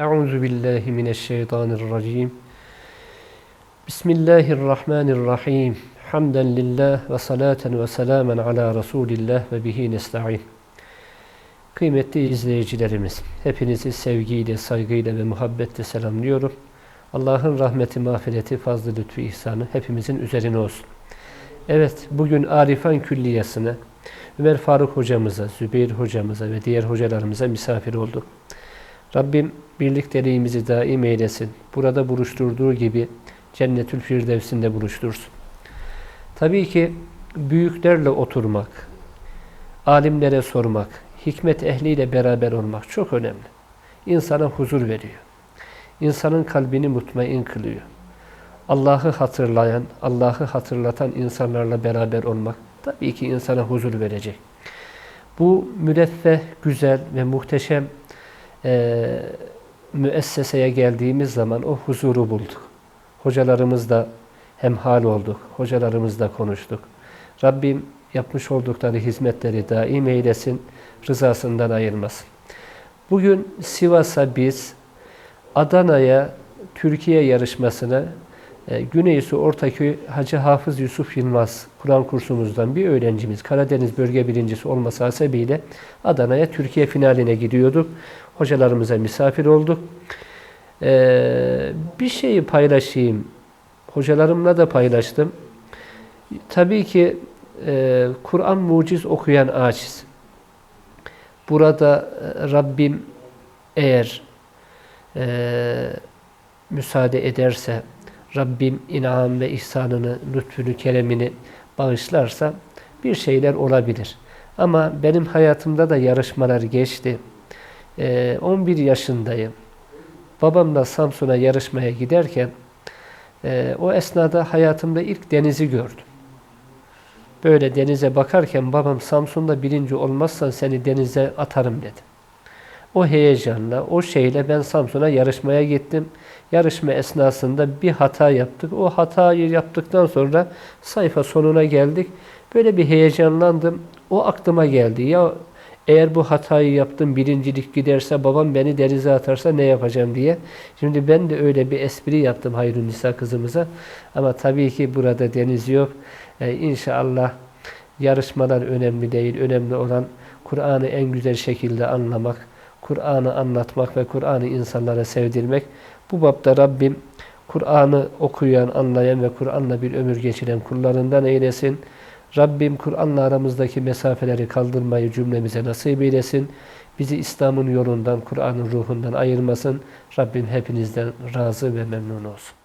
Euzu billahi mineşşeytanirracim. Bismillahirrahmanirrahim. Hamden lillah ve salaten ve selamen ala Resulillah ve bihi nesta'in. Kıymetli izleyicilerimiz, hepinizi sevgiyle, saygıyla ve muhabbetle selamlıyorum. Allah'ın rahmeti, mağfireti, fazlı lütfu, ihsanı hepimizin üzerine olsun. Evet, bugün Arifan Külliyası'na, Ömer Faruk hocamıza, Zübeyir hocamıza ve diğer hocalarımıza misafir olduk. Rabbim birlikteliğimizi daim eylesin. Burada buluşturduğu gibi Cennetül Firdevs'inde buluştursun. Tabii ki büyüklerle oturmak, alimlere sormak, hikmet ehliyle beraber olmak çok önemli. İnsana huzur veriyor. İnsanın kalbini mutmain kılıyor. Allah'ı hatırlayan, Allah'ı hatırlatan insanlarla beraber olmak tabii ki insana huzur verecek. Bu müreffeh, güzel ve muhteşem e, müesseseye geldiğimiz zaman o huzuru bulduk. Hocalarımızla hemhal olduk. Hocalarımızla konuştuk. Rabbim yapmış oldukları hizmetleri daim eylesin, rızasından ayırmasın. Bugün Sivas'a biz Adana'ya Türkiye yarışmasına Güneysu Ortaköy Hacı Hafız Yusuf Yılmaz Kur'an kursumuzdan bir öğrencimiz Karadeniz bölge birincisi olması hasebiyle Adana'ya Türkiye finaline gidiyorduk. Hocalarımıza misafir olduk. Ee, bir şeyi paylaşayım. Hocalarımla da paylaştım. Tabii ki e, Kur'an muciz okuyan aciz. Burada e, Rabbim eğer e, müsaade ederse, Rabbim inam ve ihsanını, lütfünü, keremini bağışlarsa bir şeyler olabilir. Ama benim hayatımda da yarışmalar geçti. 11 ee, yaşındayım. Babamla Samsun'a yarışmaya giderken e, o esnada hayatımda ilk denizi gördüm. Böyle denize bakarken babam Samsun'da birinci olmazsan seni denize atarım dedi. O heyecanla, o şeyle ben Samsun'a yarışmaya gittim. Yarışma esnasında bir hata yaptık. O hatayı yaptıktan sonra sayfa sonuna geldik. Böyle bir heyecanlandım. O aklıma geldi. Ya eğer bu hatayı yaptım, birincilik giderse, babam beni denize atarsa ne yapacağım diye. Şimdi ben de öyle bir espri yaptım Hayrun Nisa kızımıza. Ama tabii ki burada deniz yok. Ee, inşallah yarışmalar önemli değil. Önemli olan Kur'an'ı en güzel şekilde anlamak, Kur'an'ı anlatmak ve Kur'an'ı insanlara sevdirmek. Bu bapta Rabbim Kur'an'ı okuyan, anlayan ve Kur'an'la bir ömür geçiren kullarından eylesin. Rabbim Kur'an'la aramızdaki mesafeleri kaldırmayı cümlemize nasip eylesin. Bizi İslam'ın yolundan, Kur'an'ın ruhundan ayırmasın. Rabbim hepinizden razı ve memnun olsun.